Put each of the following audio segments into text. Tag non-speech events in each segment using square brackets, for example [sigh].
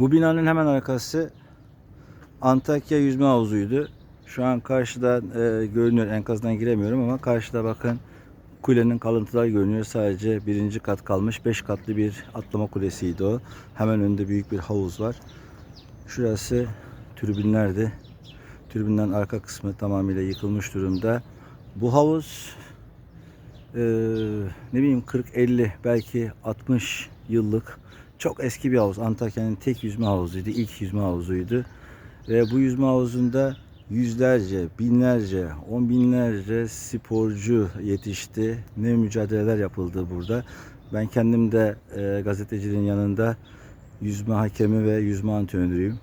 Bu binanın hemen arkası Antakya yüzme havuzuydu. Şu an karşıda e, görünüyor enkazdan giremiyorum ama karşıda bakın kulenin kalıntıları görünüyor. Sadece birinci kat kalmış. Beş katlı bir atlama kulesiydi o. Hemen önünde büyük bir havuz var. Şurası tribünlerdi. Tribünden arka kısmı tamamıyla yıkılmış durumda. Bu havuz e, ne bileyim 40-50 belki 60 yıllık çok eski bir havuz. Antakya'nın tek yüzme havuzuydu. ilk yüzme havuzuydu. Ve bu yüzme havuzunda yüzlerce, binlerce, on binlerce sporcu yetişti. Ne mücadeleler yapıldı burada. Ben kendim de e, gazeteciliğin yanında yüzme hakemi ve yüzme antrenörüyüm.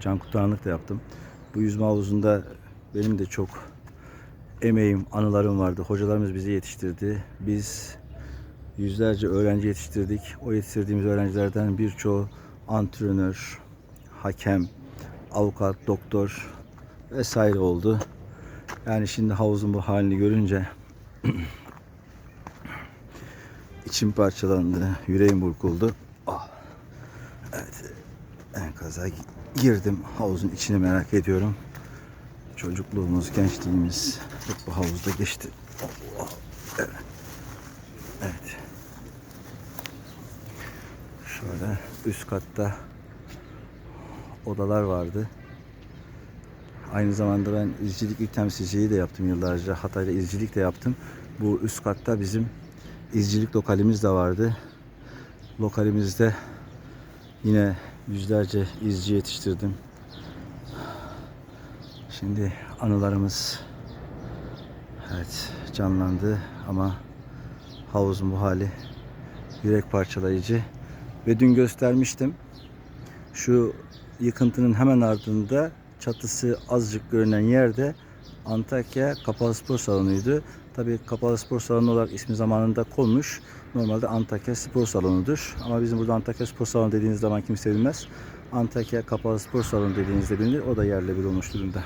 Can kurtaranlık da yaptım. Bu yüzme havuzunda benim de çok emeğim, anılarım vardı. Hocalarımız bizi yetiştirdi. Biz yüzlerce öğrenci yetiştirdik. O yetiştirdiğimiz öğrencilerden birçoğu antrenör, hakem, avukat, doktor vesaire oldu. Yani şimdi havuzun bu halini görünce [clears throat] içim parçalandı, yüreğim burkuldu. Ah. Evet, enkaza girdim. Havuzun içini merak ediyorum. Çocukluğumuz, gençliğimiz hep bu havuzda geçti. Allah. Evet. Evet. Şöyle üst katta odalar vardı. Aynı zamanda ben izcilik il temsilciliği de yaptım yıllarca. Hatay'da izcilik de yaptım. Bu üst katta bizim izcilik lokalimiz de vardı. Lokalimizde yine yüzlerce izci yetiştirdim. Şimdi anılarımız evet canlandı ama havuzun bu hali yürek parçalayıcı. Ve dün göstermiştim. Şu yıkıntının hemen ardında çatısı azıcık görünen yerde Antakya Kapalı Spor Salonu'ydu. Tabii Kapalı Spor Salonu olarak ismi zamanında konmuş. Normalde Antakya Spor Salonu'dur. Ama bizim burada Antakya Spor Salonu dediğiniz zaman kimse bilmez. Antakya Kapalı Spor Salonu dediğinizde bilinir. O da yerle bir olmuş durumda.